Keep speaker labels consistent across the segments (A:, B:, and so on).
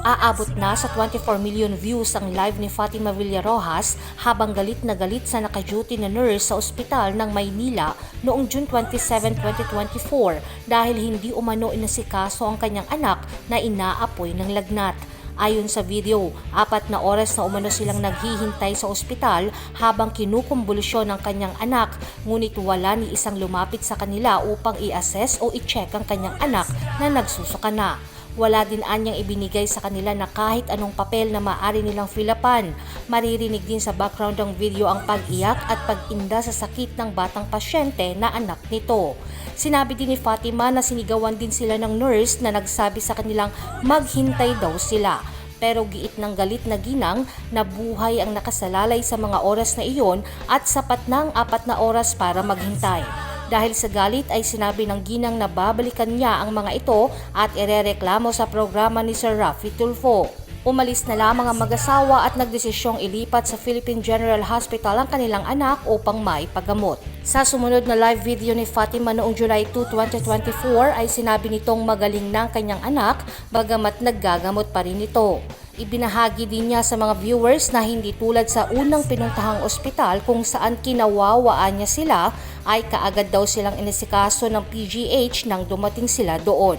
A: Aabot na sa 24 million views ang live ni Fatima Villarojas habang galit na galit sa naka-duty na nurse sa ospital ng Maynila noong June 27, 2024 dahil hindi umano inasikaso ang kanyang anak na inaapoy ng lagnat. Ayon sa video, apat na oras na umano silang naghihintay sa ospital habang kinukumbulusyon ng kanyang anak ngunit wala ni isang lumapit sa kanila upang i-assess o i-check ang kanyang anak na nagsusuka na. Wala din anyang ibinigay sa kanila na kahit anong papel na maaari nilang filapan. Maririnig din sa background ng video ang pag-iyak at pag-inda sa sakit ng batang pasyente na anak nito. Sinabi din ni Fatima na sinigawan din sila ng nurse na nagsabi sa kanilang maghintay daw sila. Pero giit ng galit na ginang na buhay ang nakasalalay sa mga oras na iyon at sapat ng apat na oras para maghintay. Dahil sa galit ay sinabi ng ginang na babalikan niya ang mga ito at irereklamo sa programa ni Sir Rafi Tulfo. Umalis na lamang ang mag-asawa at nagdesisyong ilipat sa Philippine General Hospital ang kanilang anak upang maipagamot. Sa sumunod na live video ni Fatima noong July 2, 2024 ay sinabi nitong magaling na ang kanyang anak bagamat naggagamot pa rin ito. Ibinahagi din niya sa mga viewers na hindi tulad sa unang pinuntahang ospital kung saan kinawawaan niya sila ay kaagad daw silang inisikaso ng PGH nang dumating sila doon.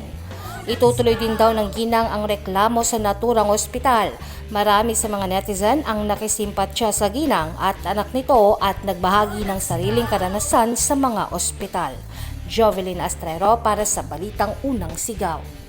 A: Itutuloy din daw ng ginang ang reklamo sa naturang ospital. Marami sa mga netizen ang nakisimpatsya sa ginang at anak nito at nagbahagi ng sariling karanasan sa mga ospital. Jovelyn Astrero para sa Balitang Unang Sigaw.